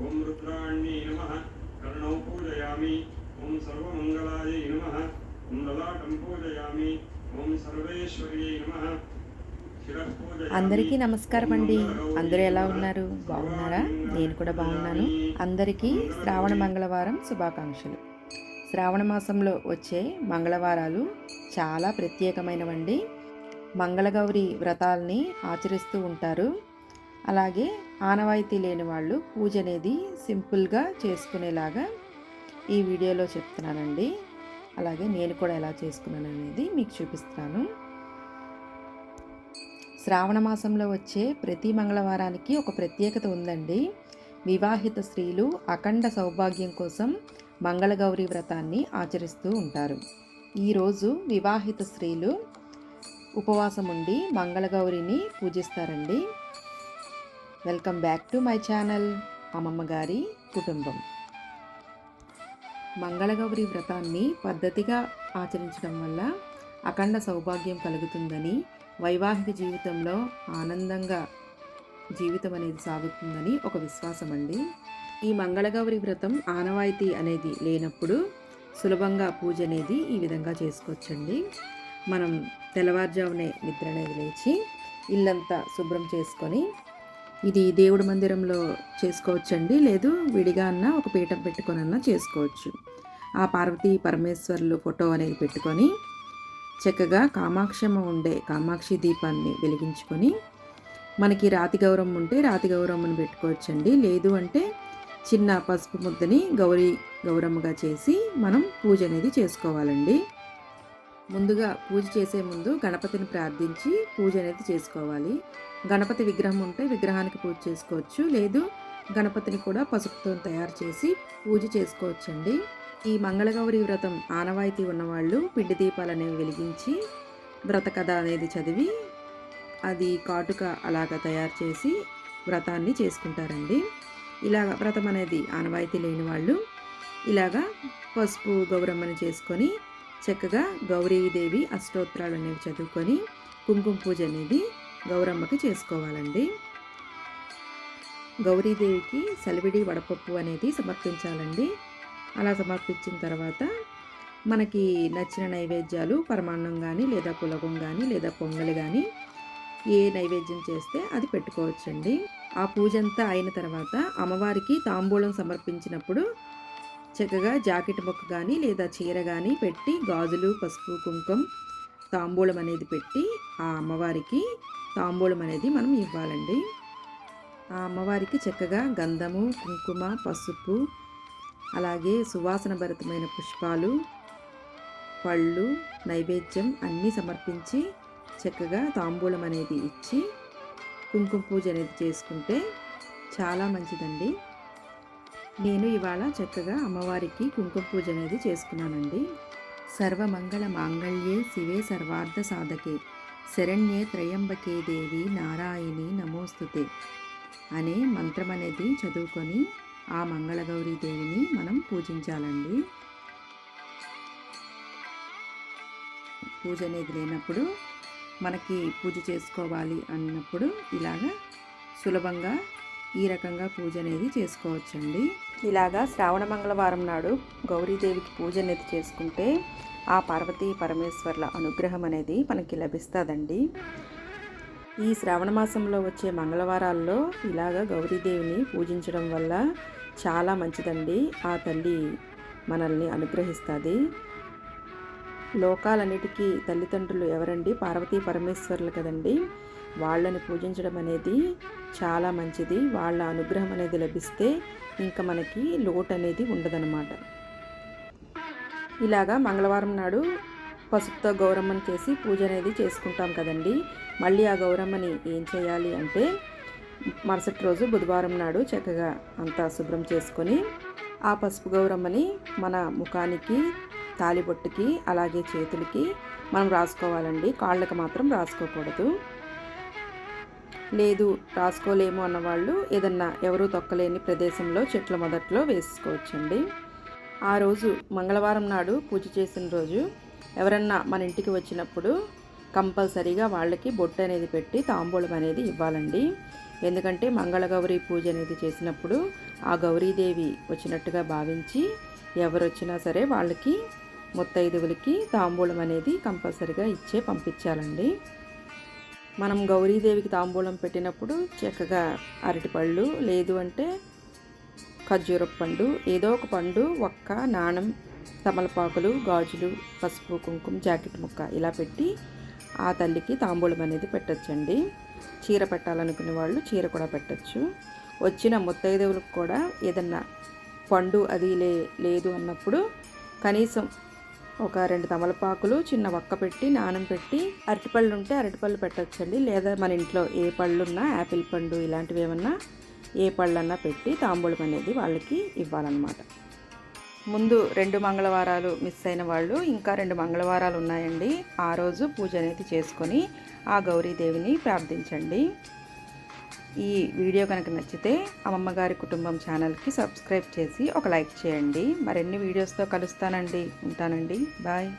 ఓం రుద్రాణ్యై నమ. కర్ణౌ పూజయామి. ఓం సర్వమంగళాయై నమ. ఓం లలాటం పూజయామి. ఓం సర్వేశ్వర్యై నమ. అందరికీ నమస్కారం అండి అందరూ ఎలా ఉన్నారు? బాగున్నారా? నేను కూడా బాగున్నాను. అందరికీ శ్రావణ మంగళవారం శుభాకాంక్షలు. శ్రావణ మాసంలో వచ్చే మంగళవారాలు చాలా ప్రత్యేకమైనవండి. మంగళగౌరి వ్రతాల్ని ఆచరిస్తూ ఉంటారు. అలాగే ఆనవాయితీ లేని వాళ్ళు పూజ అనేది సింపుల్గా చేసుకునేలాగా ఈ వీడియోలో చెప్తున్నానండి. అలాగే నేను కూడా ఎలా చేసుకున్నాను అనేది మీకు చూపిస్తాను శ్రావణ మాసంలో వచ్చే ప్రతి మంగళవారానికి ఒక ప్రత్యేకత ఉందండి. వివాహిత స్త్రీలు అఖండ సౌభాగ్యం కోసం మంగళగౌరి వ్రతాన్ని ఆచరిస్తూ ఉంటారు. ఈరోజు వివాహిత స్త్రీలు ఉపవాసం ఉండి మంగళగౌరిని పూజిస్తారండి. Welcome back to my channel అమ్మమ్మ గారి కుటుంబం. మంగళగౌరి వ్రతాన్ని పద్ధతిగా ఆచరించడం వల్ల అఖండ సౌభాగ్యం కలుగుతుందని వైవాహిక జీవితంలో ఆనందంగా జీవితం అనేది సాగుతుందని ఒక విశ్వాసం అండి. ఈ మంగళగౌరి వ్రతం ఆనవాయితీ అనేది లేనప్పుడు సులభంగా పూజ అనేది ఈ విధంగా చేసుకోవచ్చండి. మనం తెల్లవారుజామునే నిద్ర అనేది లేచి ఇల్లంతా శుభ్రం చేసుకొని ఇది దేవుడి మందిరంలో చేసుకోవచ్చండి. లేదు విడిగా అన్న ఒక పీఠం పెట్టుకొని అన్న చేసుకోవచ్చు. ఆ పార్వతీ పరమేశ్వర్లు ఫోటో అనేది పెట్టుకొని చక్కగా కామాక్షమ్మ ఉండే కామాక్షి దీపాన్ని వెలిగించుకొని మనకి రాతి గౌరవం ఉంటే రాతి గౌరమ్మను పెట్టుకోవచ్చండి. లేదు అంటే చిన్న పసుపు ముద్దని గౌరీ గౌరమ్మగా చేసి మనం పూజ అనేది చేసుకోవాలండి. ముందుగా పూజ చేసే ముందు గణపతిని ప్రార్థించి పూజ అనేది చేసుకోవాలి. గణపతి విగ్రహం ఉంటే విగ్రహానికి పూజ చేసుకోవచ్చు. లేదు గణపతిని కూడా పసుపుతో తయారు చేసి పూజ చేసుకోవచ్చండి. ఈ మంగళగౌరి వ్రతం ఆనవాయితీ ఉన్నవాళ్ళు పిండి దీపాలు అనేవి వెలిగించి వ్రత కథ అనేది చదివి అది కాటుక అలాగా తయారు చేసి వ్రతాన్ని చేసుకుంటారండి. ఇలాగ వ్రతం అనేది ఆనవాయితీ లేని వాళ్ళు ఇలాగా పసుపు గౌరమ్మని చేసుకొని చక్కగా గౌరీదేవి అష్టోత్తరాలు అనేవి చదువుకొని కుంకుమ పూజ అనేది గౌరమ్మకి చేసుకోవాలండి. గౌరీదేవికి సలివిడి వడపప్పు అనేది సమర్పించాలండి. అలా సమర్పించిన తర్వాత మనకి నచ్చిన నైవేద్యాలు పరమాన్నం కానీ లేదా కులగం కానీ లేదా పొంగలి కానీ ఏ నైవేద్యం చేస్తే అది పెట్టుకోవచ్చండి. ఆ పూజ అంతా అయిన తర్వాత అమ్మవారికి తాంబూలం సమర్పించినప్పుడు చక్కగా జాకెట్ మొక్క కానీ లేదా చీర కానీ పెట్టి గాజులు పసుపు కుంకుమ తాంబూలం అనేది పెట్టి ఆ అమ్మవారికి తాంబూలం అనేది మనం ఇవ్వాలండి. ఆ అమ్మవారికి చక్కగా గంధము కుంకుమ పసుపు అలాగే సువాసన భరితమైన పుష్పాలు పళ్ళు నైవేద్యం అన్నీ సమర్పించి చక్కగా తాంబూలం అనేది ఇచ్చి కుంకుమ పూజ అనేది చేసుకుంటే చాలా మంచిదండి. నేను ఇవాళ చక్కగా అమ్మవారికి కుంకుమ పూజ అనేది చేసుకున్నానండి. సర్వమంగళ మాంగళ్యే శివే సర్వార్థ సాధకే. శరణ్యే త్రయంబకే దేవి నారాయణి నమోస్తుతే అనే మంత్రం అనేది చదువుకొని ఆ మంగళగౌరీ దేవిని మనం పూజించాలండి. పూజ అనేది లేనప్పుడు మనకి పూజ చేసుకోవాలి అన్నప్పుడు ఇలాగా సులభంగా ఈ రకంగా పూజ అనేది చేసుకోవచ్చండి. ఇలాగా శ్రావణ మంగళవారం నాడు గౌరీదేవికి పూజ అనేది చేసుకుంటే ఆ పార్వతీ పరమేశ్వర్ల అనుగ్రహం అనేది మనకి లభిస్తుందండి. ఈ శ్రావణ మాసంలో వచ్చే మంగళవారాల్లో ఇలాగ గౌరీదేవిని పూజించడం వల్ల చాలా మంచిదండి. ఆ తల్లి మనల్ని అనుగ్రహిస్తుంది. లోకాలన్నిటికీ తల్లిదండ్రులు ఎవరండి? పార్వతీ పరమేశ్వర్లు కదండి. వాళ్ళని పూజించడం అనేది చాలా మంచిది. వాళ్ళ అనుగ్రహం అనేది లభిస్తే ఇంకా మనకి లోటు అనేది ఉండదన్నమాట. ఇలాగా మంగళవారం నాడు పసుపుతో గౌరమ్మని చేసి పూజ అనేది చేసుకుంటాం కదండి. మళ్ళీ ఆ గౌరమ్మని ఏం చేయాలి అంటే మరుసటి రోజు బుధవారం నాడు చక్కగా అంతా శుభ్రం చేసుకొని ఆ పసుపు గౌరమ్మని మన ముఖానికి తాలిబొట్టుకి అలాగే చేతులకి మనం రాసుకోవాలండి. కాళ్ళకి మాత్రం రాసుకోకూడదు. లేదు రాసుకోలేము అన్నవాళ్ళు ఏదన్నా ఎవరూ తొక్కలేని ప్రదేశంలో చెట్ల మొదట్లో వేసుకోవచ్చండి. ఆ రోజు మంగళవారం నాడు పూజ చేసిన రోజు ఎవరన్నా మన ఇంటికి వచ్చినప్పుడు కంపల్సరీగా వాళ్ళకి బొట్టు అనేది పెట్టి తాంబూలం అనేది ఇవ్వాలండి. ఎందుకంటే మంగళగౌరి పూజ అనేది చేసినప్పుడు ఆ గౌరీదేవి వచ్చినట్టుగా భావించి ఎవరు వచ్చినా సరే వాళ్ళకి ముత్తైదువులకి తాంబూలం అనేది కంపల్సరిగా ఇచ్చే పంపించాలండి. మనం గౌరీదేవికి తాంబూలం పెట్టినప్పుడు చక్కగా అరటిపళ్ళు లేదు అంటే ఖర్జూరపు పండు ఏదో ఒక పండు ఒక్క నాణం తమలపాకులు గాజులు పసుపు కుంకుమ జాకెట్ ముక్క ఇలా పెట్టి ఆ తల్లికి తాంబూలం అనేది పెట్టచ్చండి. చీర పెట్టాలనుకునే వాళ్ళు చీర కూడా పెట్టచ్చు. వచ్చిన ముత్తైదేవులకు కూడా ఏదన్నా పండు అది లే లేదు అన్నప్పుడు కనీసం ఒక రెండు తమలపాకులు చిన్న వక్క పెట్టి నానం పెట్టి అరటిపళ్ళు ఉంటే అరటిపళ్ళు పెట్టచ్చండి. లేదా మన ఇంట్లో ఏ పళ్ళు ఉన్నా యాపిల్ పండు ఇలాంటివి ఏమన్నా ఏ పళ్ళన్నా పెట్టి తాంబూలం అనేది వాళ్ళకి ఇవ్వాలన్నమాట. ముందు రెండు మంగళవారాలు మిస్ అయిన వాళ్ళు ఇంకా రెండు మంగళవారాలు ఉన్నాయండి. ఆ రోజు పూజ అనేది చేసుకొని ఆ గౌరీదేవిని ప్రార్థించండి. ఈ వీడియో కనుక నచ్చితే అమ్మమ్మ గారి కుటుంబం ఛానల్కి సబ్స్క్రైబ్ చేసి ఒక లైక్ చేయండి. మరిన్ని వీడియోస్తో కలుస్తానండి. ఉంటానండి. బాయ్.